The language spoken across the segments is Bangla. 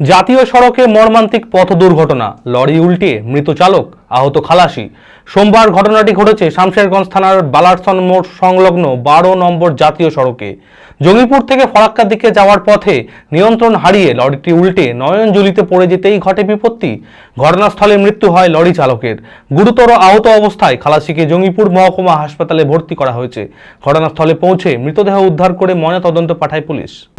জাতীয় সড়কে মর্মান্তিক পথ দুর্ঘটনা, লরি উল্টে, মৃত চালক, আহত খালাসি। সোমবার ঘটনাটি ঘটেছে শামশেরগঞ্জ থানার বালারসন মোড় সংলগ্ন বারো নম্বর জাতীয় সড়কে। জঙ্গিপুর থেকে ফরাক্কার দিকে যাওয়ার পথে নিয়ন্ত্রণ হারিয়ে লরিটি উল্টে নয়নজুলিতে পড়ে যেতেই ঘটে বিপত্তি। ঘটনাস্থলে মৃত্যু হয় লরি চালকের। গুরুতর আহত অবস্থায় খালাসিকে জঙ্গিপুর মহকুমা হাসপাতালে ভর্তি করা হয়েছে। ঘটনাস্থলে পৌঁছে মৃতদেহ উদ্ধার করে ময়নাতদন্ত পাঠায় পুলিশ।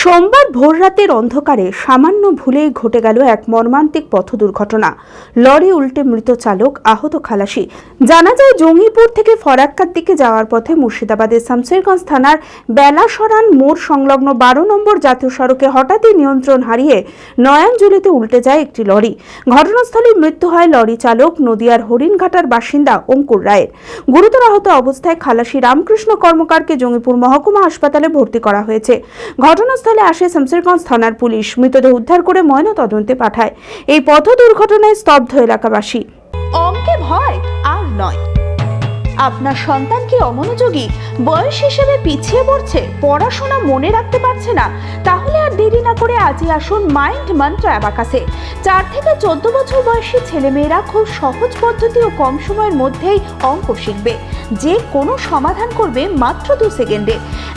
সোমবার ভোররাতের অন্ধকারে সামান্য ভুলেই ঘটে গেল এক মর্মান্তিক পথ দুর্ঘটনা। লরি উল্টে মৃত চালক আহত খালাসি। জানা যায়, জঙ্গিপুর থেকে ফরাক্কার দিকে যাওয়ার পথে মুর্শিদাবাদের শামশেরগঞ্জ থানার বেলাসরান মোড় সংলগ্ন বারো নম্বর জাতীয় সড়কে হঠাৎই নিয়ন্ত্রণ হারিয়ে নয়াঞ্জলিতে উল্টে যায় একটি লরি। ঘটনাস্থলে মৃত্যু হয় লরি চালক নদিয়ার হরিণঘাটার বাসিন্দা অঙ্কুর রায়ের। গুরুতর আহত অবস্থায় খালাসি রামকৃষ্ণ কর্মকারকে জঙ্গিপুর মহকুমা হাসপাতালে ভর্তি করা হয়েছে। ঘটনাস্থলে আসে শামশেরগঞ্জ থানার পুলিশ। মৃতদেহ উদ্ধার করে ময়নাতদন্তে পাঠায়। এই পথ দুর্ঘটনায় স্তব্ধ এলাকাবাসী। অঙ্কে ভয় আর নয়। আপনার সন্তান কি অমনোযোগী? বয়স হিসেবে পিছিয়ে পড়ছে, পড়াশোনা মনে রাখতে পারছে না, তাহলে আর দেরি না করে আজই আসুন মাইন্ড মন্ত্র অ্যাবাকাসে চার থেকে চোদ্দ বছর বয়সী ছেলেমেয়েরা খুব সহজ পদ্ধতি ও কম সময়ের মধ্যেই অঙ্ক শিখবে। যে কোনো সমাধান করবে মাত্র দু সেকেন্ডে।